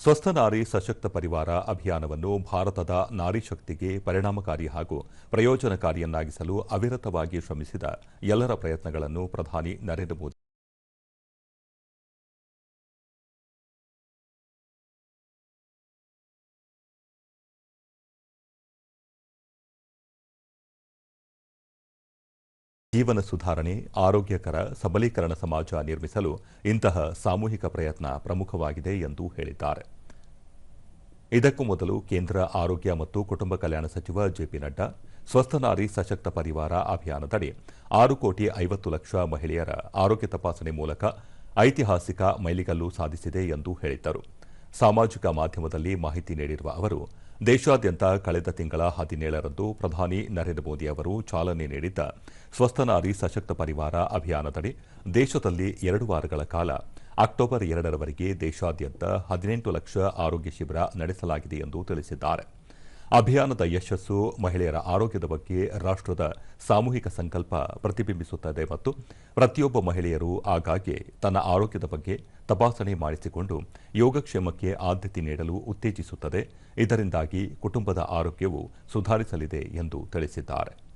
ಸ್ವಸ್ಥ ನಾರಿ ಸಶಕ್ತ ಪರಿವಾರ ಅಭಿಯಾನವನ್ನು ಭಾರತದ ನಾರಿ ಶಕ್ತಿಗೆ ಪರಿಣಾಮಕಾರಿ ಹಾಗೂ ಪ್ರಯೋಜನಕಾರಿಯನ್ನಾಗಿಸಲು ಅವಿರತವಾಗಿ ಶ್ರಮಿಸಿದ ಎಲ್ಲರ ಪ್ರಯತ್ನಗಳನ್ನು ಪ್ರಧಾನಿ ನರೇಂದ್ರ ಮೋದಿ ಜೀವನ ಸುಧಾರಣೆ, ಆರೋಗ್ಯಕರ, ಸಬಲೀಕರಣ ಸಮಾಜ ನಿರ್ಮಿಸಲು ಇಂತಹ ಸಾಮೂಹಿಕ ಪ್ರಯತ್ನ ಪ್ರಮುಖವಾಗಿದೆ ಎಂದು ಹೇಳಿದ್ದಾರೆ. ಇದಕ್ಕೂ ಮೊದಲು ಕೇಂದ್ರ ಆರೋಗ್ಯ ಮತ್ತು ಕುಟುಂಬ ಕಲ್ಯಾಣ ಸಚಿವ ಜೆಪಿ ನಡ್ಡಾ, ಸ್ವಸ್ಥ ನಾರಿ ಸಶಕ್ತ ಪರಿವಾರ ಅಭಿಯಾನದಡಿ ಆರು ಕೋಟಿ ಐವತ್ತು ಲಕ್ಷ ಮಹಿಳೆಯರ ಆರೋಗ್ಯ ತಪಾಸಣೆ ಮೂಲಕ ಐತಿಹಾಸಿಕ ಮೈಲಿಗಲ್ಲು ಸಾಧಿಸಿದೆ ಎಂದು ಹೇಳಿದ್ದರು. ಸಾಮಾಜಿಕ ಮಾಧ್ಯಮದಲ್ಲಿ ಮಾಹಿತಿ ನೀಡಿರುವ ಅವರು, ದೇಶಾದ್ಯಂತ ಕಳೆದ ತಿಂಗಳ ಹದಿನೇಳರಂದು ಪ್ರಧಾನಿ ನರೇಂದ್ರ ಮೋದಿ ಅವರು ಚಾಲನೆ ನೀಡಿದ್ದ ಸ್ವಸ್ಥನಾರಿ ಸಶಕ್ತ ಪರಿವಾರ ಅಭಿಯಾನದಡಿ ದೇಶದಲ್ಲಿ ಎರಡು ವಾರಗಳ ಕಾಲ ಅಕ್ಟೋಬರ್ ಎರಡರವರೆಗೆ ದೇಶಾದ್ಯಂತ ಹದಿನೆಂಟು ಲಕ್ಷ ಆರೋಗ್ಯ ಶಿಬಿರ ನಡೆಸಲಾಗಿದೆ ಎಂದು ತಿಳಿಸಿದ್ದಾರೆ. ಅಭಿಯಾನದ ಯಶಸ್ಸು ಮಹಿಳೆಯರ ಆರೋಗ್ಯದ ಬಗ್ಗೆ ರಾಷ್ಟದ ಸಾಮೂಹಿಕ ಸಂಕಲ್ಪ ಪ್ರತಿಬಿಂಬಿಸುತ್ತದೆ ಮತ್ತು ಪ್ರತಿಯೊಬ್ಬ ಮಹಿಳೆಯರು ಆಗಾಗ್ಗೆ ತನ್ನ ಆರೋಗ್ಯದ ಬಗ್ಗೆ ತಪಾಸಣೆ ಮಾಡಿಸಿಕೊಂಡು ಯೋಗಕ್ಷೇಮಕ್ಕೆ ಆದ್ಯತೆ ನೀಡಲು ಉತ್ತೇಜಿಸುತ್ತದೆ. ಇದರಿಂದಾಗಿ ಕುಟುಂಬದ ಆರೋಗ್ಯವು ಸುಧಾರಿಸಲಿದೆ ಎಂದು ತಿಳಿಸಿದ್ದಾರೆ.